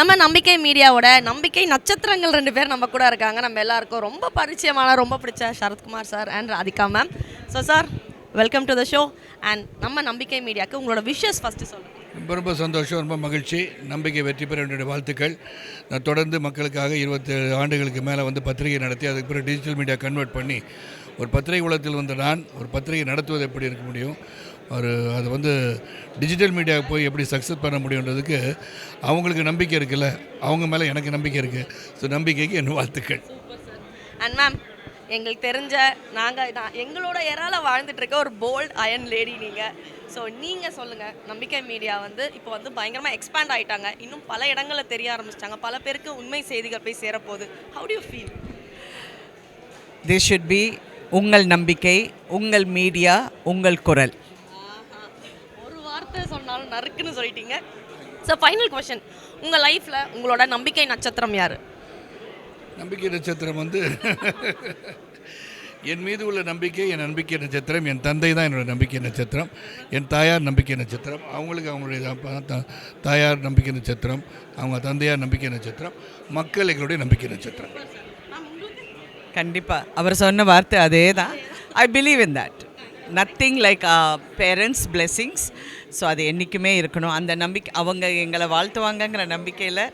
நம்ம நம்பிக்கை மீடியாவோட நம்பிக்கை நட்சத்திரங்கள் ரெண்டு பேர் நம்ம கூட இருக்காங்க. நம்ம எல்லாருக்கும் ரொம்ப பரிச்சயமான ரொம்ப பிடிச்ச Sarathkumar sir and Radhika ma'am so sir welcome to the show and நம்ம நம்பிக்கை மீடியாவுக்கு உங்களோட விஷஸ் ஃபஸ்ட்டு சொல்லுங்கள் ரொம்ப ரொம்ப சந்தோஷம் ரொம்ப மகிழ்ச்சி. நம்பிக்கை வெற்றி பெற என்னுடைய வாழ்த்துக்கள். நான் தொடர்ந்து மக்களுக்காக இருபத்தேழு ஆண்டுகளுக்கு மேலே வந்து பத்திரிகை நடத்தி அதுக்கு பிறகு டிஜிட்டல் மீடியா கன்வெர்ட் பண்ணி ஒரு பத்திரிகை உலகத்தில் வந்த நான் ஒரு பத்திரிகை நடத்துவது எப்படி இருக்க முடியும்? ஒரு அது வந்து டிஜிட்டல் மீடியாவுக்கு போய் எப்படி சக்ஸஸ் பண்ண முடியுன்றதுக்கு அவங்களுக்கு நம்பிக்கை இருக்குல்ல? அவங்க மேலே எனக்கு நம்பிக்கை இருக்குது ஸோ நம்பிக்கைக்கு என் வாழ்த்துக்கள். அண்ட் மேம் எங்களுக்கு தெரிஞ்ச நாங்கள் நான் எங்களோட எறால வாழ்ந்துட்டு இருக்க ஒரு போல்ட் அயன் லேடி நீங்கள் ஸோ நீங்கள் சொல்லுங்கள் நம்பிக்கை மீடியா வந்து இப்போ வந்து பயங்கரமாக எக்ஸ்பேண்ட் ஆயிட்டாங்க. இன்னும் பல இடங்களில் தெரிய ஆரம்பிச்சிட்டாங்க. பல பேருக்கு உண்மை செய்திகள் போய் சேரப்போகுது. How do you feel this should be உங்கள் நம்பிக்கை உங்கள் மீடியா உங்கள் குரல். ஒரு வார்த்தை சொன்னாலும் நறுக்குன்னு சொல்லிட்டீங்க. ஸோ ஃபைனல் கொஷன் உங்கள் லைஃப்பில் உங்களோட நம்பிக்கை நட்சத்திரம் யார்? நம்பிக்கை நட்சத்திரம் வந்து என் மீது உள்ள நம்பிக்கை என் நம்பிக்கை நட்சத்திரம் என் தந்தை தான் என்னோட நம்பிக்கை நட்சத்திரம் என் தாயார் நம்பிக்கை நட்சத்திரம் அவங்களுக்கு அவங்களுடைய த- தாயார் நம்பிக்கை நட்சத்திரம் அவங்க தந்தையார் நம்பிக்கை நட்சத்திரம் மக்கள் எங்களுடைய நம்பிக்கை நட்சத்திரம். கண்டிப்பாக அவர் சொன்ன வார்த்தை அதே தான் I believe in that nothing like parents blessings so அது என்றைக்குமே இருக்கணும். அந்த நம்பிக்கை அவங்க எங்களை வாழ்த்துவாங்கங்கிற நம்பிக்கையில்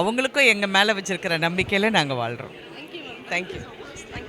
அவங்களுக்கும் எங்கள் மேலே வச்சுருக்கிற நம்பிக்கையில் நாங்கள் வாழ்கிறோம் தேங்க்யூ